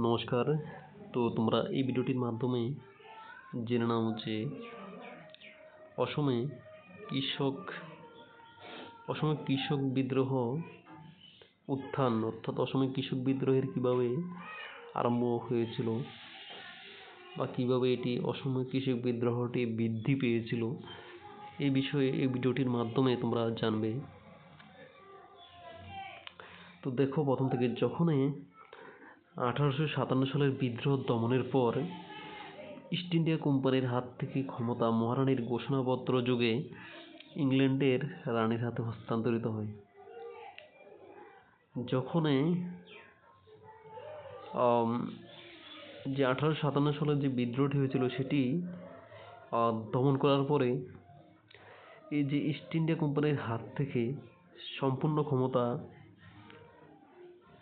নমস্কার। তো তোমরা এই ভিডিওটির মাধ্যমে জেনে নাও যে অসমে কৃষক অসমে কৃষক বিদ্রোহ উত্থান, অর্থাৎ অসমে কৃষক বিদ্রোহের কীভাবে আরম্ভ হয়েছিল বা কীভাবে এটি অসমে কৃষক বিদ্রোহটি বৃদ্ধি পেয়েছিল এই বিষয়ে এই ভিডিওটির মাধ্যমে তোমরা জানবে। তো দেখো, প্রথম থেকে যখনই আঠারোশো সাতান্ন সালের বিদ্রোহ দমনের পর ইস্ট ইন্ডিয়া কোম্পানির হাত থেকে ক্ষমতা মহারানীর ঘোষণাপত্র যুগে ইংল্যান্ডের রানীর হাতে হস্তান্তরিত হয়। যখনই যে আঠারোশো সাতান্ন সালের যে বিদ্রোহটি হয়েছিল সেটি দমন করার পরে এই যে ইস্ট ইন্ডিয়া কোম্পানির হাত থেকে সম্পূর্ণ ক্ষমতা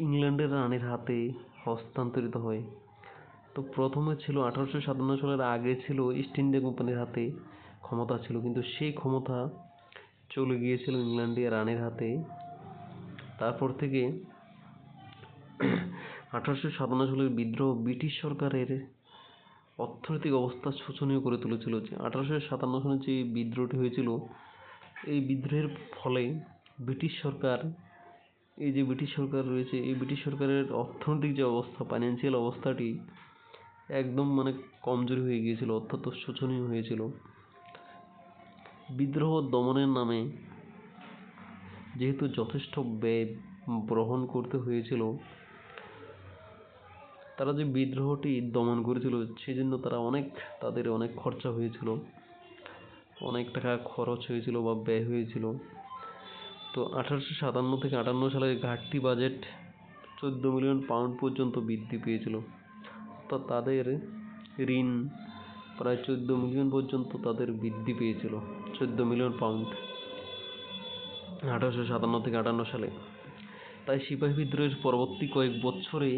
ইংল্যান্ডের রানীর হাতে হস্তান্তরিত হয়। তো প্রথমে ছিল আঠারোশো সাতান্ন সালের, আগে ছিল ইস্ট ইন্ডিয়া কোম্পানির হাতে ক্ষমতা ছিল। কিন্তু সেই ক্ষমতা চলে গিয়েছিল ইংল্যান্ডে রানীর হাতে। তারপর থেকে আঠারোশো সাতান্ন সালের বিদ্রোহ ব্রিটিশ সরকারের অর্থনৈতিক অবস্থা শোচনীয় করে তুলেছিল। যে আঠারোশো সাতান্ন সালে যে বিদ্রোহটি হয়েছিল, এই বিদ্রোহের ফলে ব্রিটিশ সরকার এই যে ব্রিটিশ সরকার রয়েছে, এই ব্রিটিশ সরকারের অর্থনৈতিক যে অবস্থা ফাইন্যান্সিয়াল অবস্থাটি একদম মানে কমজোরি হয়ে গিয়েছিল, অত্যন্ত শোচনীয় হয়েছিল। বিদ্রোহ দমনের নামে যেহেতু যথেষ্ট ব্যয় গ্রহণ করতে হয়েছিল, তারা যে বিদ্রোহটি দমন করেছিল, সেজন্য তারা অনেক, তাদের অনেক খরচা হয়েছিল। অনেক টাকা খরচ হয়েছিল বা ব্যয় হয়েছিল। তো আঠারোশো সাতান্ন থেকে আটান্ন সালের ঘাটতি বাজেট চোদ্দ মিলিয়ন পাউন্ড পর্যন্ত বৃদ্ধি পেয়েছিল। তো তাদের ঋণ প্রায় চোদ্দ মিলিয়ন পর্যন্ত তাদের বৃদ্ধি পেয়েছিল, চোদ্দ মিলিয়ন পাউন্ড আঠারোশো সাতান্ন থেকে আটান্ন সালে। তাই সিপাহী বিদ্রোহের পরবর্তী কয়েক বছরে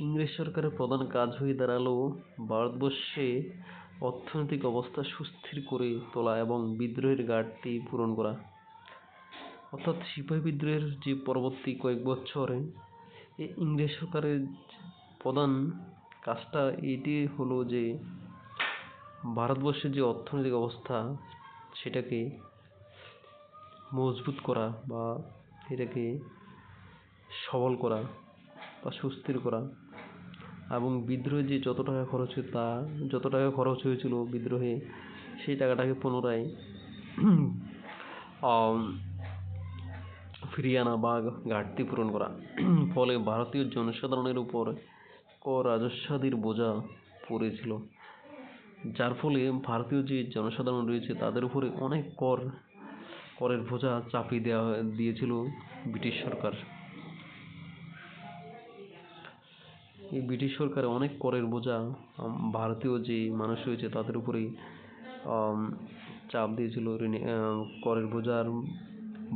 ইংরেজ সরকারের প্রধান কাজ হয়ে দাঁড়াল ভারতবর্ষে অর্থনৈতিক অবস্থা সুস্থির করে তোলা এবং বিদ্রোহের ঘাটতি পূরণ করা অর্থাৎ সিপাহী বিদ্রোহের যে পরবর্তী কয়েক বছরে এই ইংরেজ সরকারের প্রধান কাজটা এটি হলো যে ভারতবর্ষের যে অর্থনৈতিক অবস্থা, সেটাকে মজবুত করা বা এটাকে সবল করা বা সুস্থির করা এবং বিদ্রোহে যে যত টাকা খরচ হয় তা, যত টাকা খরচ হয়েছিল বিদ্রোহে, সেই টাকাটাকে পুনরায় ফিরিয়ে আনা বা ঘাটতি পূরণ করা। ফলে ভারতীয় জনসাধারণের উপর কর রাজস্বাদির বোঝা পড়েছিল। যার ফলে ভারতীয় যে জনসাধারণ রয়েছে, তাদের উপরে অনেক কর, করের বোঝা চাপিয়ে দেওয়া দিয়েছিল ব্রিটিশ সরকার। এই ব্রিটিশ সরকার অনেক করের বোঝা ভারতীয় যে মানুষ রয়েছে, তাদের উপরেই চাপ দিয়েছিল করের বোঝার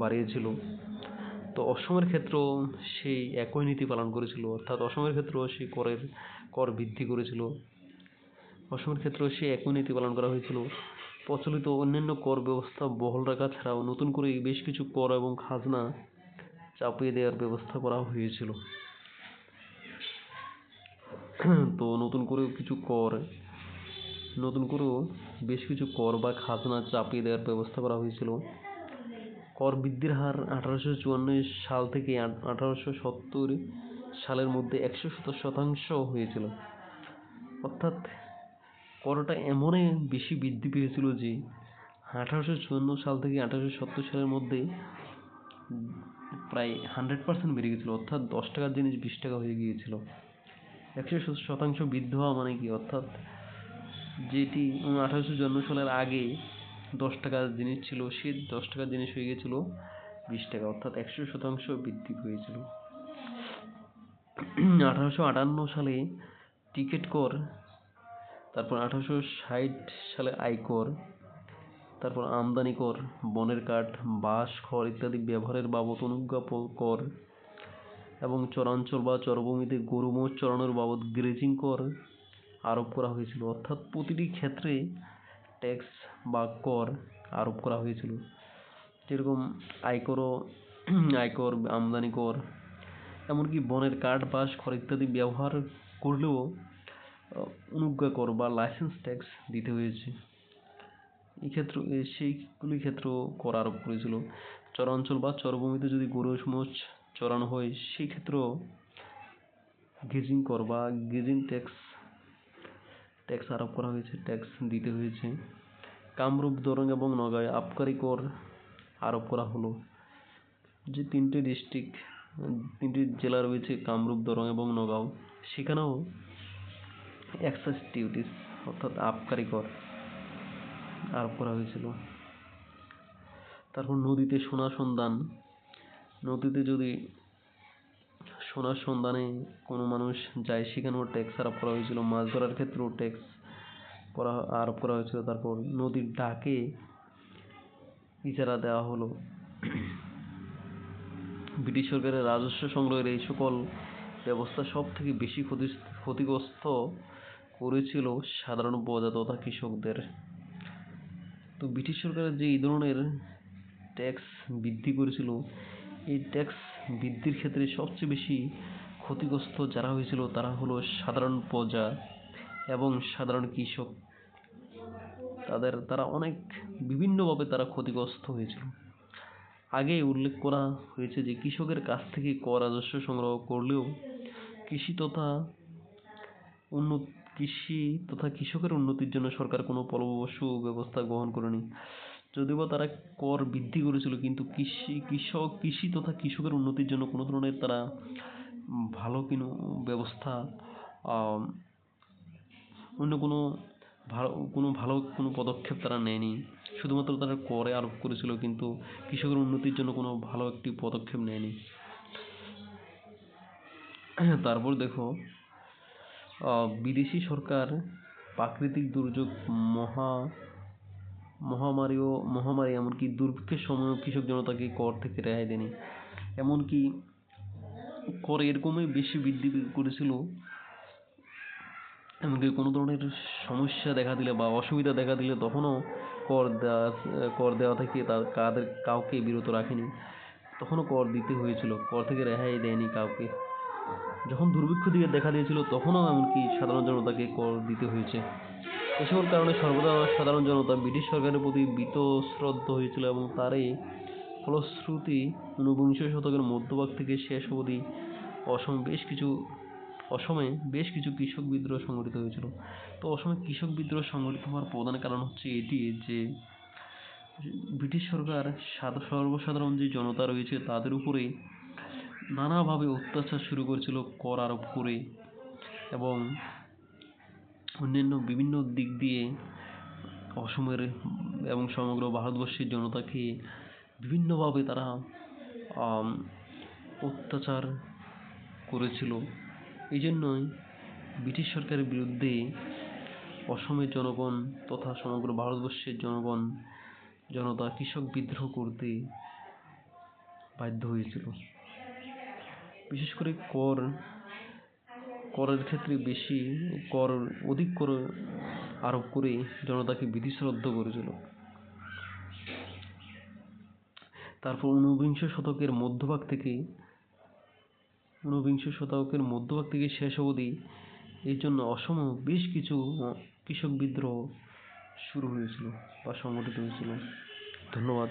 বাড়িয়েছিল। তো অসমের ক্ষেত্রেও সেই একই নীতি পালন করেছিল, অর্থাৎ অসমের ক্ষেত্রেও সেই করের, কর বৃদ্ধি করেছিল। অসমের ক্ষেত্রেও সেই একই নীতি পালন করা হয়েছিল। প্রচলিত অন্যান্য কর ব্যবস্থা বহাল রাখা ছাড়াও নতুন করে বেশ কিছু কর এবং খাজনা চাপিয়ে দেওয়ার ব্যবস্থা করা হয়েছিল। তো নতুন করেও কিছু কর, নতুন করেও বেশ কিছু কর বা খাজনা চাপিয়ে দেওয়ার ব্যবস্থা করা হয়েছিল। কর বৃদ্ধির হার আঠারোশো চুয়ান্ন সাল থেকে আঠারোশো সত্তর সালের মধ্যে একশো সত্তর শতাংশ হয়েছিল। অর্থাৎ করটা এমনই বেশি বৃদ্ধি পেয়েছিল যে আঠারোশো চুয়ান্ন সাল থেকে আঠারোশো সত্তর সালের মধ্যে প্রায় হান্ড্রেড পার্সেন্ট বেড়ে গেছিল। অর্থাৎ দশ টাকার জিনিস বিশ টাকা হয়ে গিয়েছিল। একশো সত্তর শতাংশ বৃদ্ধি হওয়া মানে কি? অর্থাৎ যেটি আঠারোশো চুয়ান্ন সালের আগে দশ টাকার জিনিস ছিল, সে দশ টাকার জিনিস হয়ে গেছিল, বিশ টাকা, অর্থাৎ একশো শতাংশ বৃদ্ধি হয়েছিল আঠারোশো আটান্ন সালে টিকিট কর, তারপর আঠারোশো ষাট সালে আয়কর তারপর আমদানি কর, বনের কাঠ, বাঁশ, খড় ইত্যাদি ব্যবহারের বাবদ অনুজ্ঞা কর এবং চরাঞ্চল বা চরভূমিতে গরু মোষ চড়ানোর বাবদ গ্রেজিং কর আরোপ করা হয়েছিল। অর্থাৎ প্রতিটি ক্ষেত্রে ট্যাক্স বা কর আরোপ করা হয়েছিল। যেরকম আয়করও আয়কর আমদানি কর এমনকি বনের কাঠ, বাঁশ, খড় ইত্যাদি ব্যবহার করলেও অনুজ্ঞা কর বা লাইসেন্স ট্যাক্স দিতে হয়েছে। এই ক্ষেত্র সেইগুলি ক্ষেত্রেও কর আরোপ করেছিল। চরাঞ্চল বা চরভূমিতে যদি গরু মোষ চড়ানো হয়, সেই ক্ষেত্রেও গেজিং কর বা গেজিং ট্যাক্স ট্যাক্স আরোপ করা হয়েছে ট্যাক্স দিতে হয়েছে। কামরূপ, দরং এবং নগাঁয় আবকারি কর আরোপ করা হলো। যে তিনটে ডিস্ট্রিক্ট তিনটি জেলা রয়েছে, কামরূপ, দরং এবং নগাঁও, সেখানেও এক্সাইজ ডিউটিস অর্থাৎ আবকারি কর আরোপ করা হয়েছিল। তারপর নদীতে সোনা সন্ধান, নদীতে যদি সোনার সন্ধানে কোনো মানুষ যায়, সেখানেও ট্যাক্স আরোপ করা হয়েছিল। মাছ ধরার ক্ষেত্রেও ট্যাক্স করা, আরোপ করা হয়েছিল। তারপর নদীর ডাকে ইজারা দেওয়া হলো। ব্রিটিশ সরকারের রাজস্ব সংগ্রহের এই সকল ব্যবস্থা সব থেকে বেশি ক্ষতি, ক্ষতিগ্রস্ত করেছিল সাধারণ প্রজা তথা কৃষকদের। তো ব্রিটিশ সরকারের যে এই ধরনের ট্যাক্স বৃদ্ধি করেছিল, এই ট্যাক্স বৃদ্ধির ক্ষেত্রে সবচেয়ে বেশি ক্ষতিগ্রস্ত যারা হয়েছিল তারা হলো সাধারণ প্রজা এবং সাধারণ কৃষক। তাদের, তারা অনেক বিভিন্নভাবে তারা ক্ষতিগ্রস্ত হয়েছিল। আগে উল্লেখ করা হয়েছে যে কৃষকের কাছ থেকে কর রাজস্ব সংগ্রহ করলেও কৃষি তথা উন্নত, কৃষি তথা কৃষকের উন্নতির জন্য সরকার কোনো ফলপ্রসূ ব্যবস্থা গ্রহণ করেনি। যদিও বা তারা কর বৃদ্ধি করেছিল, কিন্তু কৃষি, কৃষক, কৃষি তথা কৃষকের উন্নতির জন্য কোনো ধরনের তারা ভালো কোনো ব্যবস্থা অন্য কোনো ভালো কোনো ভালো কোনো পদক্ষেপ তারা নেয়নি। শুধুমাত্র তারা করে আরোপ করেছিল, কিন্তু কৃষকের উন্নতির জন্য কোনো ভালো একটি পদক্ষেপ নেয়নি। তারপর দেখো বিদেশি সরকার প্রাকৃতিক দুর্যোগ মহা মহামারী ও মহামারী এমনকি দুর্ভিক্ষের সময়ও কৃষক জনতাকে কর থেকে রেহাই দেয়নি। এমনকি কর এরকমই বেশি বৃদ্ধি করেছিল, এমনকি কোনো ধরনের সমস্যা দেখা দিলে বা অসুবিধা দেখা দিলে তখনও কর দেওয়া কর দেওয়া থেকে তার কাদের, কাউকে বিরত রাখেনি। তখনও কর দিতে হয়েছিল, কর থেকে রেহাই দেয়নি কাউকে। যখন দুর্ভিক্ষ দিকে দেখা দিয়েছিল, তখনও এমনকি সাধারণ জনতাকে কর দিতে হয়েছে। এ কারণে সর্বদা সাধারণ জনতা ব্রিটিশ সরকারের প্রতি বীতশ্রদ্ধ হয়েছিল এবং তারই ফলশ্রুতি ঊনবিংশ শতকের মধ্যভাগ থেকে শেষ অবধি অসম বেশ কিছু, অসমে বেশ কিছু কৃষক বিদ্রোহ সংগঠিত হয়েছিল। তো অসমে কৃষক বিদ্রোহ সংগঠিত হওয়ার প্রধান কারণ হচ্ছে এটি যে, ব্রিটিশ সরকার সাধ- সর্বসাধারণ যে জনতা রয়েছে তাদের উপরে নানাভাবে অত্যাচার শুরু করেছিল কর আরোপ করে এবং অন্যান্য বিভিন্ন দিক দিয়ে অসমের এবং সমগ্র ভারতবর্ষের জনতাকে বিভিন্নভাবে তারা অত্যাচার করেছিল। এই জন্যই ব্রিটিশ সরকারের বিরুদ্ধে অসমের জনগণ তথা সমগ্র ভারতবর্ষের জনগণ, জনতা কৃষক বিদ্রোহ করতে বাধ্য হয়েছিল। বিশেষ করে কর করের ক্ষেত্রে বেশি কর, অধিক কর আরোপ করে জনতাকে বিধিশ্রদ্ধ করেছিল। তারপর ঊনবিংশ শতকের মধ্যভাগ থেকে, ঊনবিংশ শতকের মধ্যভাগ থেকে শেষ অবধি এই জন্য অসমে বেশ কিছু কৃষক বিদ্রোহ শুরু হয়েছিল বা সংগঠিত হয়েছিল। ধন্যবাদ।